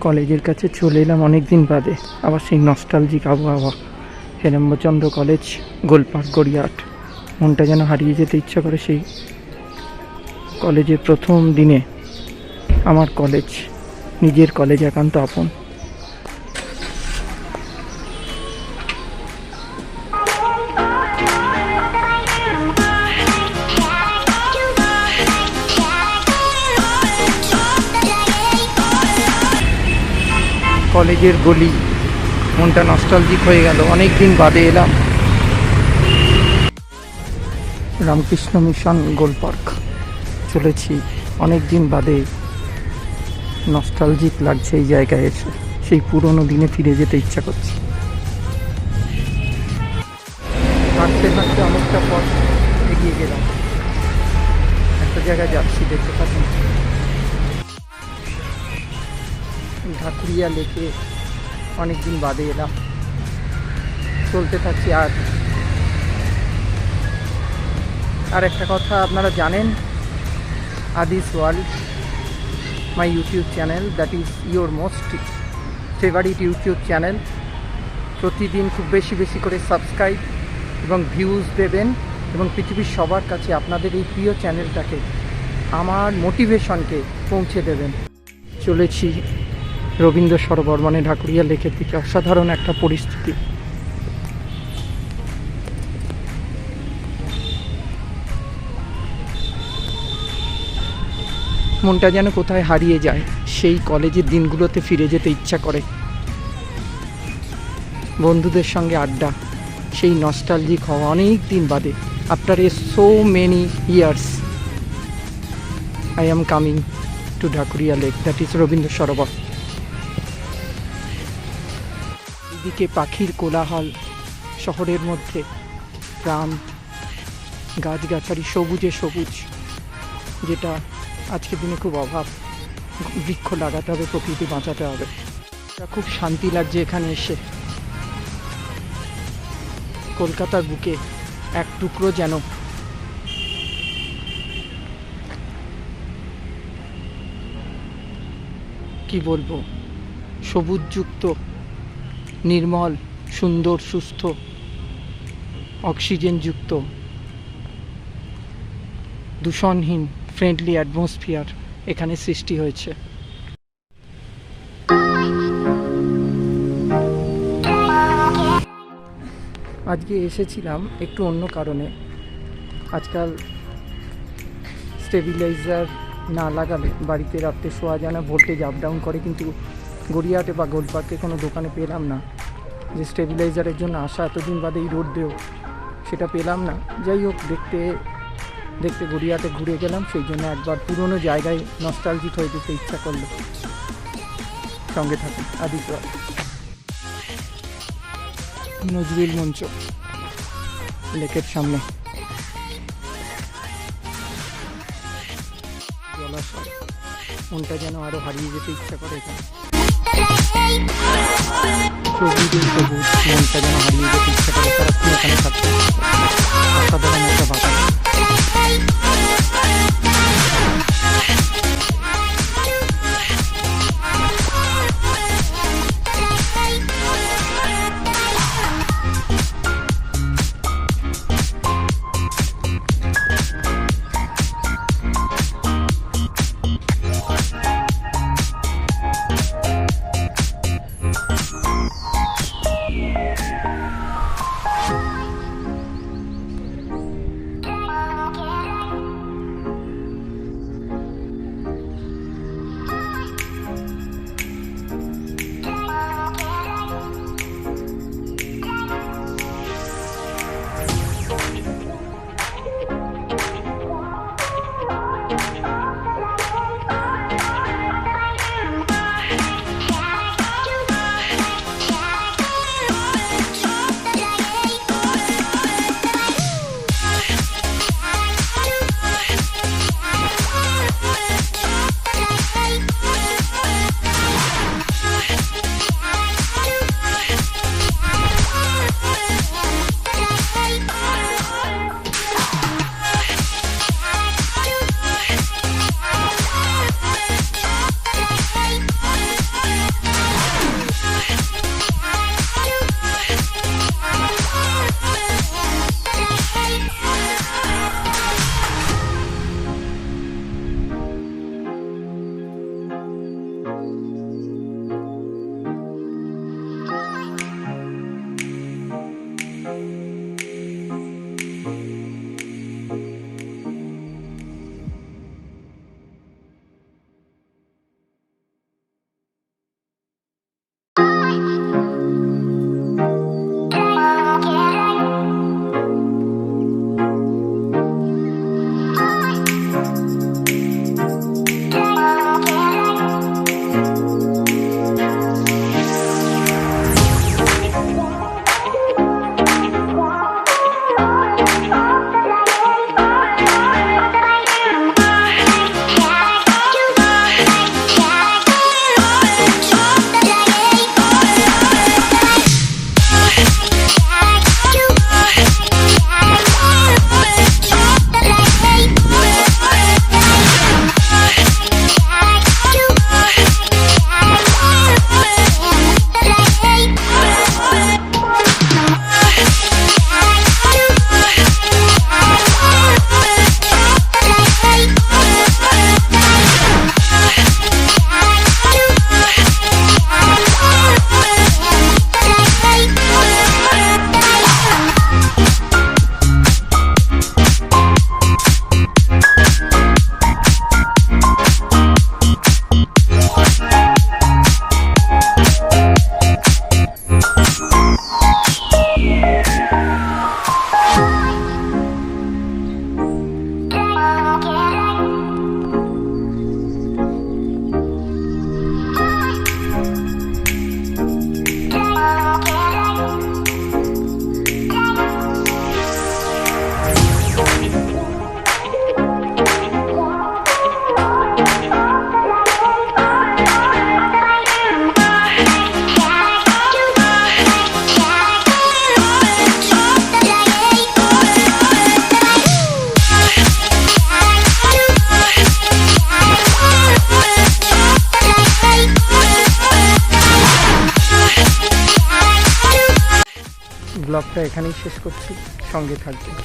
কলেজের কাছে চলে এলাম অনেক দিন বাদে। আবার সেই নস্টালজিক আবহাওয়া। হেরম্বচন্দ্র কলেজ গোলপার্ক গড়িয়াট মনটা যেন হারিয়ে যেতে ইচ্ছা করে সেই কলেজের প্রথম দিনে। আমার কলেজ, নিজের কলেজ একান্ত আপন। কলেজের গলি। মনটা নস্টালজিক হয়ে গেল। অনেক দিন বাদে এলাম রামকৃষ্ণ মিশন গোল পার্ক। চলেছি। অনেক দিন বাদে নস্টালজিক লাগছে এই জায়গায় এসে। সেই পুরনো দিনে ফিরে যেতে ইচ্ছা করছে। হাঁটতে হাঁটতে অনেকটা পথ এগিয়ে গেলাম। একটা জায়গায় যাচ্ছি দেখতে পাচ্ছেন। ঢাকুরিয়া লেকে অনেকদিন বাদে এলাম। চলতে থাকছি আর। আর একটা কথা আপনারা জানেন, আদিস world, my YouTube channel, that is your most favourite YouTube channel. প্রতিদিন খুব বেশি বেশি করে সাবস্ক্রাইব এবং ভিউজ দেবেন এবং পৃথিবীর সবার কাছে আপনাদের এই প্রিয় চ্যানেলটাকে, আমার মোটিভেশনকে পৌঁছে দেবেন। চলেছি রবীন্দ্র সরোবর মানে ঢাকুরিয়া লেকের দিকে অসাধারণ একটা পরিস্থিতি। মনটা যেন কোথায় হারিয়ে যায়, সেই কলেজের দিনগুলোতে ফিরে যেতে ইচ্ছা করে। বন্ধুদের সঙ্গে আড্ডা, সেই নস্টালজিক হওয়া অনেক দিন বাদে। After a so many years I am coming to Dhakuria lake that is Rabindra Sarobar. এদিকে পাখির কোলাহল, শহরের মধ্যে প্রাণ, গাছগাছালি সবুজে সবুজ, যেটা আজকের দিনে খুব অভাব। বৃক্ষ লাগাতে হবে, প্রকৃতি বাঁচাতে হবে। খুব শান্তি লাগছে এখানে এসে। কলকাতার বুকে এক টুকরো যেন কি বলব? সবুজযুক্ত নির্মল, সুন্দর, সুস্থ, অক্সিজেনযুক্ত, দূষণহীন ফ্রেন্ডলি অ্যাটমসফিয়ার এখানে সৃষ্টি হয়েছে। আজকে এসেছিলাম একটু অন্য কারণে। আজকাল স্টেবিলাইজার না লাগালে বাড়িতে রাত্রে শোয়া যায় না ভোল্টেজ আপ ডাউন করে, কিন্তু গড়িয়াহাটে বা গোলপার্কে কোনো দোকানে পেলাম না। যে স্টেবিলাইজারের জন্য আসা এতদিন বাদে এই রোড দেও সেটা পেলাম না। যাই হোক, দেখতে দেখতে গড়িয়াতে ঘুরে গেলাম, সেই জন্য একবার পুরনো জায়গায় নস্টালজিক হয়ে যেতে ইচ্ছা করল। সঙ্গে থাকুন, আদিত্য। নজরুল মঞ্চ, লেকের সামনে। জলাশয়, মনটা যেন আরও হারিয়ে যেতে ইচ্ছা করে এখানে। সবুজে সবুজ মনটা যেন হারিয়ে যেতে ইচ্ছা করে সারাক্ষণ ব্লগটা এখানেই শেষ করছি। সঙ্গে থাকবেন।